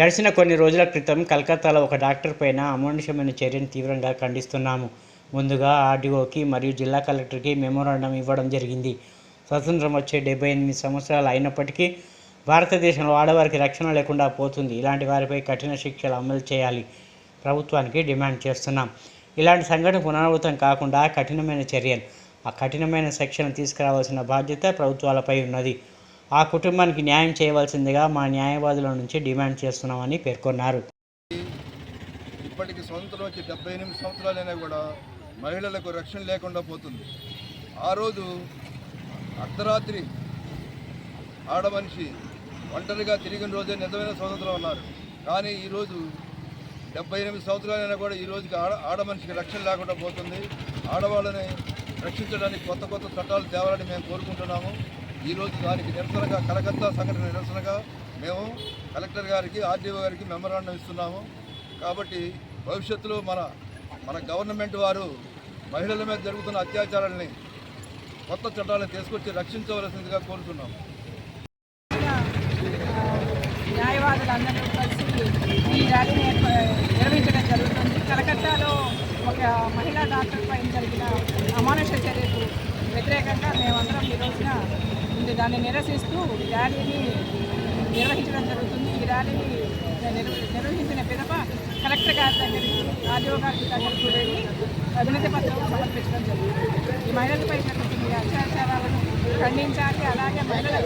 గడిచిన కొన్ని రోజుల క్రితం కలకత్తాలో ఒక డాక్టర్ పైన అమానుషమైన చర్యను తీవ్రంగా ఖండిస్తున్నాము. ముందుగా ఆర్డీఓకి మరియు జిల్లా కలెక్టర్కి మెమోరాండం ఇవ్వడం జరిగింది. స్వతంత్రం వచ్చే డెబ్బై ఎనిమిది సంవత్సరాలు అయినప్పటికీ భారతదేశంలో ఆడవారికి రక్షణ లేకుండా పోతుంది. ఇలాంటి వారిపై కఠిన శిక్షలు అమలు చేయాలి. ప్రభుత్వానికి డిమాండ్ చేస్తున్నాం. ఇలాంటి సంఘటన పునరావృతం కాకుండా కఠినమైన చర్యలు ఆ కఠినమైన శిక్షను తీసుకురావాల్సిన బాధ్యత ప్రభుత్వాలపై ఉన్నది. ఆ కుటుంబానికి న్యాయం చేయవలసిందిగా మా న్యాయవాదుల నుంచి డిమాండ్ చేస్తున్నామని పేర్కొన్నారు. ఇప్పటికి స్వతంత్రం వచ్చి డెబ్బై ఎనిమిది సంవత్సరాలైనా కూడా మహిళలకు రక్షణ లేకుండా పోతుంది. ఆ రోజు అర్ధరాత్రి ఆడమనిషి ఒంటరిగా తిరిగిన రోజే నిజమైన స్వతంత్రం అన్నారు. కానీ ఈరోజు డెబ్బై ఎనిమిది సంవత్సరాలైనా కూడా ఈ రోజుకి ఆడ ఆడమనిషికి రక్షణ లేకుండా పోతుంది. ఆడవాళ్ళని రక్షించడానికి కొత్త కొత్త చట్టాలు తేవాలని మేము కోరుకుంటున్నాము. ఈరోజు దానికి నిరసనగా కలకత్తా సంఘటన నిరసనగా మేము కలెక్టర్ గారికి ఆర్డీఓ గారికి మెమరాండం ఇస్తున్నాము. కాబట్టి భవిష్యత్తులో మన మన గవర్నమెంట్ వారు మహిళల మీద జరుగుతున్న అత్యాచారాలని కొత్త చట్టాలను తీసుకొచ్చి రక్షించవలసిందిగా కోరుతున్నాము. న్యాయవాదులందరూ కలిసి ఈ ర్యాలీని నిర్వహించడం జరుగుతుంది. కలకత్తాలో ఒక మహిళా డాక్టర్ పైన జరిగిన అమానుష చర్యకు వ్యతిరేకంగా మేమందరం ఈ రోజున ఉంది. దాన్ని నిరసిస్తూ ఈ ర్యాలీని నిర్వహించడం జరుగుతుంది. ఈ ర్యాలీని నిర్వహించిన పిదప కలెక్టర్ గారి దగ్గరికి ఆర్డీఓ గారి దగ్గరికి వెళ్ళి అభినతి పత్రం సమర్పించడం జరుగుతుంది. ఈ మహిళలపై జరుగుతున్న ఈ అత్యాచారాలను ఖండించాలి. అలాగే మహిళల